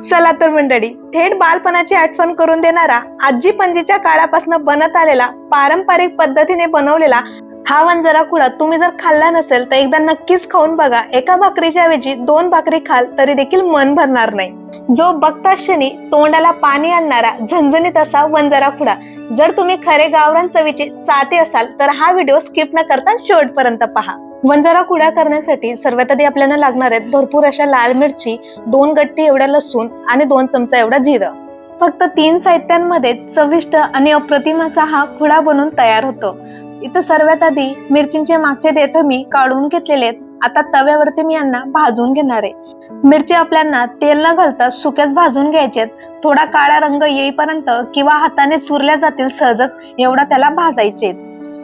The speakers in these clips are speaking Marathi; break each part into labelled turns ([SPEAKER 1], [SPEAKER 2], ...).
[SPEAKER 1] चला तर मंडळी थेट बालपणाची आठवण करून देणारा आजी पणजीच्या काळापासून बनत आलेला पारंपरिक पद्धतीने बनवलेला हा वंजरा कुळा तुम्ही जर खाल्ला नसेल तर एकदा नक्कीच खाऊन बघा. एका भाकरीच्या ऐवजी दोन भाकरी खाल तरी देखील मन भरणार नाही. जो बघता क्षणी तोंडाला पाणी आणणारा झणझणीत असा वंजरा खुडा जर तुम्ही खरे गावरान चवीचे चाहते असाल तर हा व्हिडिओ स्किप न करता शेवटपर्यंत पहा. वंजारा कुड्या करण्यासाठी सर्वात आधी आपल्याला लागणार आहेत भरपूर अशा लाल मिरची दोन गट्टी एवढ्या लसूण आणि दोन चमचा एवढा जिरं. फक्त तीन साहित्यांमध्ये चविष्ट आणि अप्रतिम असा हा खुडा बनून तयार होतो. इथं सर्वात आधी मिरचींचे मागचे देठ मी काढून घेतलेले आहेत. आता तव्यावरती मी यांना भाजून घेणार आहे. मिरची आपल्याला तेल न घालता सुक्याच भाजून घ्यायचे थोडा काळा रंग येईपर्यंत किंवा हाताने चुरल्या जातील सहजच एवढा त्याला भाजायचे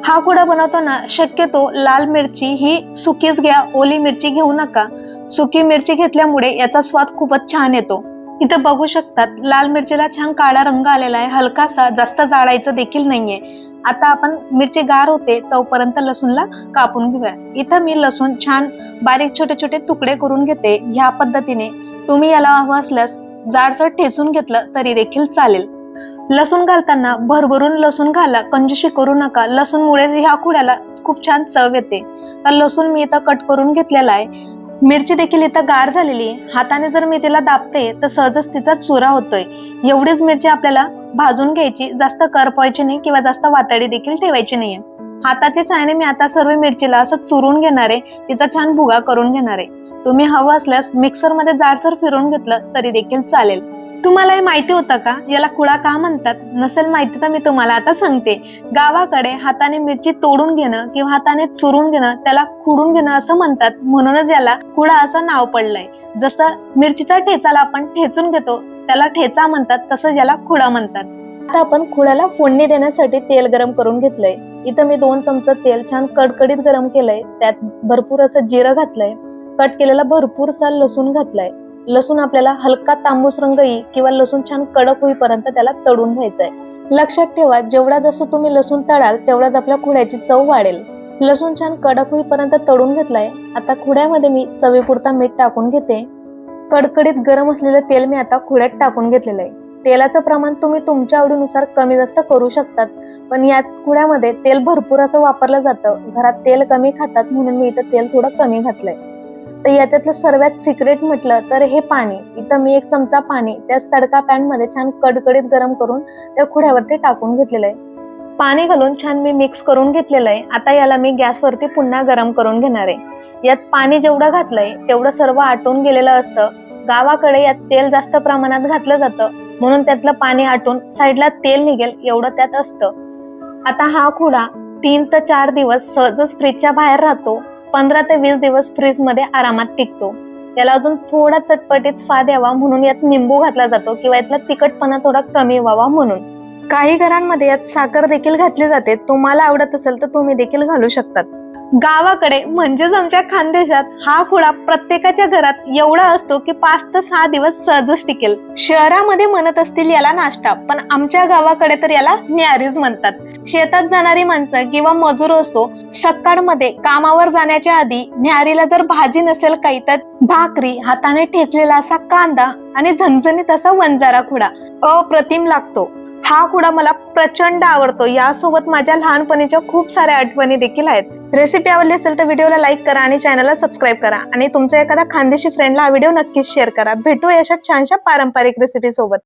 [SPEAKER 1] हा कुडा बनवताना शक्यतो लाल मिरची ही सुकीच घ्या ओली मिरची घेऊ नका. सुकी मिरची घेतल्यामुळे याचा स्वाद खूपच छान येतो. इथं बघू शकतात लाल मिरचीला छान काळा रंग आलेला आहे हलकासा जास्त जाळायचं देखील नाहीये. आता आपण मिरची गार होते तोपर्यंत लसूणला कापून घेऊया. इथं मी लसूण छान बारीक छोटे छोटे तुकडे करून घेते. ह्या पद्धतीने तुम्ही याला हवं असल्यास जाडसर ठेचून घेतलं तरी देखील चालेल. लसूण घालताना भरभरून लसूण घाला कंजूशी करू नका. लसूणमुळे ह्या कुड्याला खूप छान चव येते. तर लसूण मी इथं कट करून घेतलेला आहे. मिरची देखील इथं गार झालेली हाताने जर मी तिला दाबते तर सहजच तिचा चुरा होतोय. एवढीच मिरची आपल्याला भाजून घ्यायची. जास्त करपवायची नाही किंवा जास्त वातडी देखील ठेवायची नाहीये. हाताच्या साहाय्याने मी आता सर्व मिरचीला असं चुरून घेणार आहे. तिचा छान भुगा करून घेणार आहे. तुम्ही हवं असल्यास मिक्सरमध्ये जाडसर फिरून घेतलं तरी देखील चालेल. तुम्हाला हे माहिती होतं का? याला कुळा का म्हणतात? नसेल माहिती तर मी तुम्हाला आता सांगते. गावाकडे हाताने मिरची तोडून घेणं किंवा हाताने चुरून घेणं त्याला खुडून घेणं असं म्हणतात. म्हणूनच याला कुळा असं नाव पडलंय. जसं मिरचीचा ठेचाला आपण ठेचून घेतो त्याला ठेचा म्हणतात तसंच याला खुडा म्हणतात. आता आपण खुळ्याला फोडणी देण्यासाठी तेल गरम करून घेतलंय. इथं मी दोन चमच तेल छान कडकडीत गरम केलंय. त्यात भरपूर असं जिरं घातलंय. कट केलेला भरपूरसा लसूण घातलाय. लसूण आपल्याला हलका तांबूस रंग येईल किंवा लसूण छान कडक होईपर्यंत त्याला तळून घ्यायचंय. लक्षात ठेवा जेवढा जसं तुम्ही लसूण तळाल तेवढाच आपल्या खुड्याची चव वाढेल. लसूण छान कडक होईपर्यंत तळून घेतलाय. आता खुड्यामध्ये मी चवीपुरता मीठ टाकून घेते. कडकडीत गरम असलेलं तेल मी आता खुड्यात टाकून घेतलेलं आहे तेलाचं प्रमाण तुम्ही तुमच्या आवडीनुसार कमी जास्त करू शकतात पण यात खुड्यामध्ये तेल भरपूर असं वापरलं जातं. घरात तेल कमी खातात म्हणून मी इथं तेल थोडं कमी घातलंय. तर याच्यातलं सर्वात सिक्रेट म्हटलं तर हे पाणी. इथं मी एक चमचा पाणी त्याच तडका पॅनमध्ये छान कडकडीत गरम करून त्या खुड्यावरती टाकून घेतलेलं आहे. पाणी घालून छान मी मिक्स करून घेतलेलं आहे. आता याला मी गॅसवरती पुन्हा गरम करून घेणार आहे. यात पाणी जेवढं घातलंय तेवढं सर्व आटून गेलेलं असतं. गावाकडे यात तेल जास्त प्रमाणात घातलं जातं. म्हणून त्यातलं पाणी आटून साईडला तेल निघेल एवढं त्यात असतं. आता हा खुडा तीन ते चार दिवस सहजच फ्रीजच्या बाहेर राहतो. पंधरा ते वीस दिवस फ्रीजमध्ये आरामात टिकतो. याला अजून थोडा चटपटीत स्वाद यावा म्हणून यात निंबू घातला जातो किंवा यातला तिखटपणा थोडा कमी व्हावा म्हणून. काही घरांमध्ये यात साखर देखील घातली जाते. तुम्हाला आवडत असेल तर तुम्ही देखील घालू शकतात. गावाकडे म्हणजेच आमच्या खानदेशात हा खुडा प्रत्येकाच्या घरात एवढा असतो की पाच ते सहा दिवस सहजच टिकेल. शहरामध्ये म्हणत असतील याला नाश्ता पण आमच्या गावाकडे तर याला न्यारीज म्हणतात. शेतात जाणारी माणसं किंवा मजूर असो सकाळमध्ये कामावर जाण्याच्या आधी न्यारीला जर भाजी नसेल काही तर भाकरी हाताने ठेचलेला असा कांदा आणि झणझणीत असा वंजारा खुडा अप्रतिम लागतो. हा कुडा मला प्रचंड आवडतो. यासोबत माझ्या लहानपणीच्या खूप साऱ्या आठवणी देखील आहेत. रेसिपी आवडली असेल तर व्हिडिओला लाईक करा आणि चॅनलला सबस्क्राईब करा. आणि तुमच्या एखाद्या खानदेशी फ्रेंडला हा व्हिडिओ नक्कीच शेअर करा. भेटू अशा छानशा पारंपरिक रेसिपी सोबत.